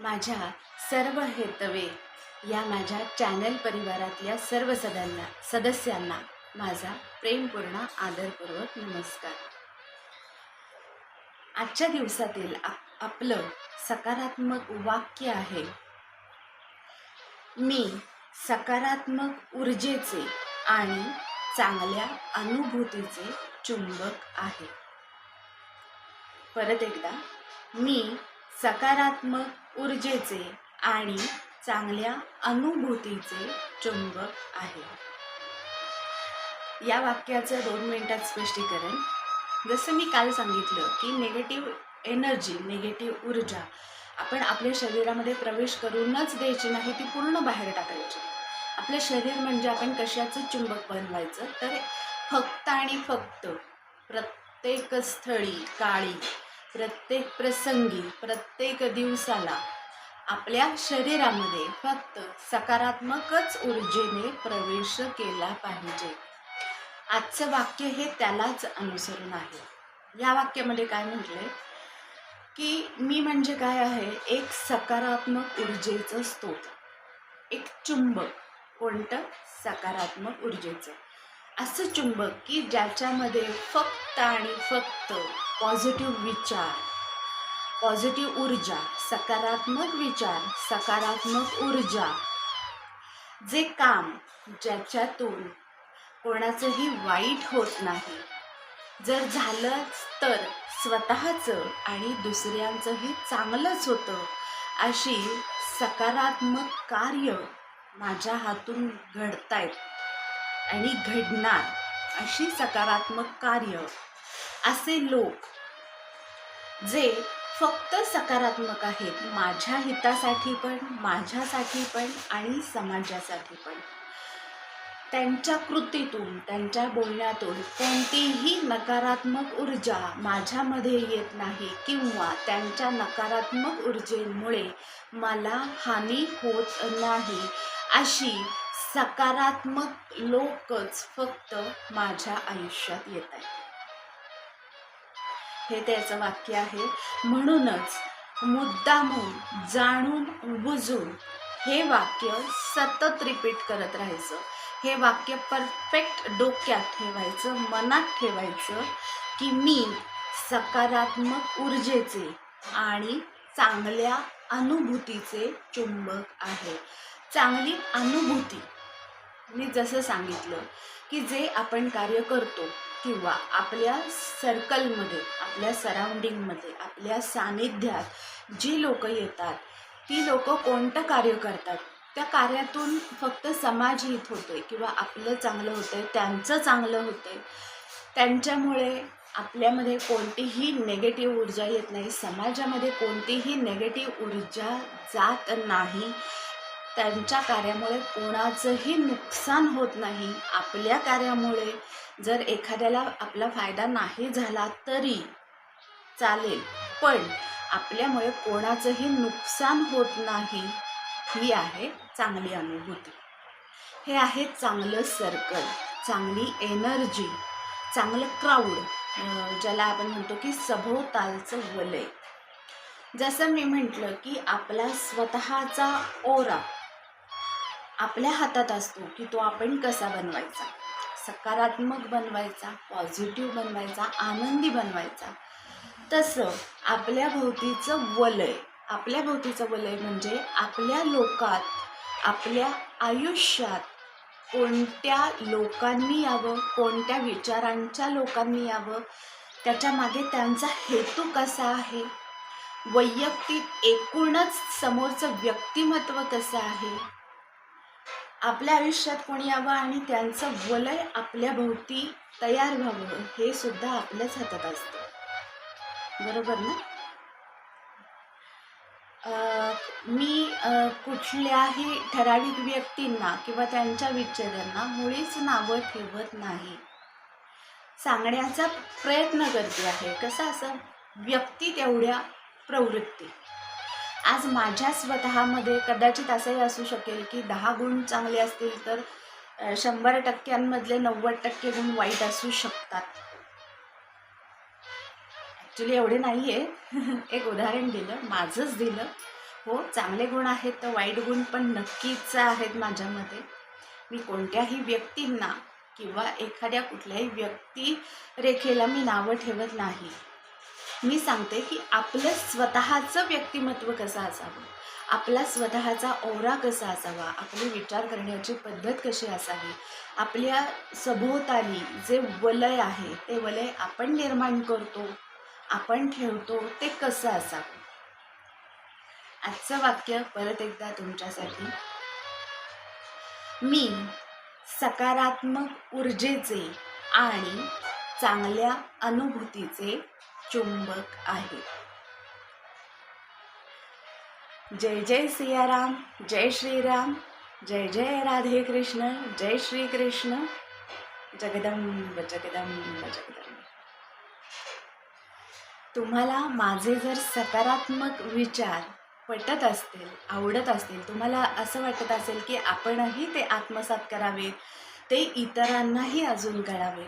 माझ्या सर्व हेतवे या माझ्या चॅनल परिवारातल्या सर्व सदांना सदस्यांना माझा प्रेमपूर्ण आदरपूर्वक नमस्कार. आजच्या दिवसातील आप आपलं सकारात्मक वाक्य आहे मी सकारात्मक ऊर्जेचे आणि चांगल्या अनुभूतीचे चुंबक आहे. परत एकदा मी सकारात्मक ऊर्जेचे आणि चांगल्या अनुभूतीचे चुंबक आहे. या वाक्याचं दोन मिनिटात स्पष्टीकरण. जसं मी काल सांगितलं की निगेटिव्ह एनर्जी निगेटिव्ह ऊर्जा आपण आपल्या शरीरामध्ये प्रवेश करूनच द्यायची नाही ती पूर्ण बाहेर टाकायची. आपलं शरीर म्हणजे आपण कशाचं चुंबक बनवायचं? तर फक्त आणि फक्त प्रत्येक स्थळी काळी प्रत्येक प्रसंगी प्रत्येक दिवसाला आपल्या शरीरामध्ये फक्त सकारात्मकच ऊर्जेने प्रवेश केला पाहिजे. आजचं वाक्य हे त्यालाच अनुसरून आहे. या वाक्यामध्ये काय म्हटलंय? की मी म्हणजे काय आहे? एक सकारात्मक ऊर्जेचं स्तोत्र एक चुंबक. कोणतं? सकारात्मक ऊर्जेचं. असं चुंबक की ज्याच्यामध्ये फक्त आणि फक्त पॉझिटिव्ह विचार पॉझिटिव्ह ऊर्जा सकारात्मक विचार सकारात्मक ऊर्जा. जे काम ज्याच्यातून कोणाचंही वाईट होत नाही जर झालंच तर स्वतःचं आणि दुसऱ्यांचंही चांगलंच होतं अशी सकारात्मक कार्य माझ्या हातून घडतायत आणि घडणार अशी सकारात्मक कार्य असे लोक जे फक्त सकारात्मक आहेत माझ्या हितासाठी पण माझ्यासाठी पण आणि समाजासाठी पण. त्यांच्या कृतीतून त्यांच्या बोलण्यातून कोणतीही नकारात्मक ऊर्जा माझ्यामध्ये येत नाही किंवा त्यांच्या नकारात्मक ऊर्जेमुळे मला हानी होत नाही अशी सकारात्मक लोकच फक्त माझ्या आयुष्यात येत आहेत. हे त्याचं वाक्य आहे. म्हणूनच मुद्दामून जाणून बुजून हे वाक्य सतत रिपीट करत राहायचं. हे वाक्य परफेक्ट डोक्यात ठेवायचं मनात ठेवायचं की मी सकारात्मक ऊर्जेचे आणि चांगल्या अनुभूतीचे चुंबक आहे. चांगली अनुभूती मी जसं सांगितलं की जे आपण कार्य करतो किंवा आपल्या सर्कलमध्ये आपल्या सराउंडिंगमध्ये आपल्या सानिध्यात जी लोक येतात ती लोक कोणतं कार्य करतात त्या कार्यातून फक्त समाज हित होतोय किंवा आपलं चांगलं होतं आहे त्यांचं चांगलं होतंय त्यांच्यामुळे आपल्यामध्ये कोणतीही नेगेटिव्ह ऊर्जा येत नाही समाजामध्ये कोणतीही नेगेटिव्ह ऊर्जा जात नाही त्यांच्या कार्यामुळे कोणाचंही नुकसान होत नाही आपल्या कार्यामुळे जर एखाद्याला आपला फायदा नाही झाला तरी चालेल पण आपल्यामुळे कोणाचंही नुकसान होत नाही ही आहे चांगली अनुभूती. हे आहे चांगलं सर्कल चांगली एनर्जी चांगलं क्राऊड ज्याला आपण म्हणतो की सभोवतालचं वलय. जसं मी म्हटलं की आपला स्वतःचा ओरा आपल्या हातात असतो की तो आपण कसा बनवायचा? सकारात्मक बनवायचा पॉझिटिव्ह बनवायचा आनंदी बनवायचा. तसं आपल्या भोवतीचं वलय आपल्या भोवतीचं वलय म्हणजे आपल्या लोकात आपल्या आयुष्यात कोणत्या लोकांनी यावं कोणत्या विचारांच्या लोकांनी यावं त्याच्यामागे त्यांचा हेतू कसा आहे? वैयक्तिक एकूणच समोरचं व्यक्तिमत्व कसं आहे? आपल्या आयुष्यात कोणी यावं आणि त्यांचं वलय आपल्या भोवती तयार व्हावं हे सुद्धा आपल्याच हातात असतं. बरोबर ना? मी कुठल्याही ठराविक व्यक्तींना किंवा त्यांच्या विचारांना मुळीच नावं ठेवत नाही. सांगण्याचा प्रयत्न करते आहे. कसं असं? व्यक्ती तेवढ्या प्रवृत्ती. आज माझ्या स्वतःमध्ये कदाचित असंही असू शकेल की दहा गुण चांगले असतील तर शंभर टक्क्यांमधले नव्वद टक्के गुण वाईट असू शकतात. ॲक्च्युली एवढे नाही आहे एक उदाहरण दिलं माझंच दिलं. हो चांगले गुण आहेत तर वाईट गुण पण नक्कीच आहेत माझ्यामध्ये मी कोणत्याही व्यक्तींना किंवा एखाद्या कुठल्याही व्यक्ती रेखेला मी नावं ठेवत नाही. मी सांगते की आपलं स्वतःचं व्यक्तिमत्व कसं असावं? आपला स्वतःचा ओरा कसा असावा? आपली विचार करण्याची पद्धत कशी असावी? आपल्या सभोवताली जे वलय आहे ते वलय आपण निर्माण करतो आपण ठेवतो ते कसं असावं? आजचं वाक्य परत एकदा तुमच्यासाठी. मी सकारात्मक ऊर्जेचे आणि चांगल्या अनुभूतीचे चुंबक आहे. जय जय सियाराम जय श्रीराम जय जय राधे कृष्ण जय श्री कृष्ण. जगदंब जगदंब जगदंब. तुम्हाला माझे जर सकारात्मक विचार पटत असतील आवडत असतील तुम्हाला असं वाटत असेल की आपणही ते आत्मसात करावेत ते इतरांनाही अजून कळावे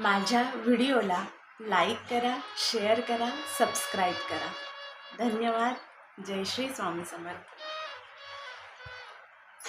माझ्या व्हिडिओला लाईक करा शेअर करा सबस्क्राईब करा. धन्यवाद. जय श्री स्वामी समर्थ.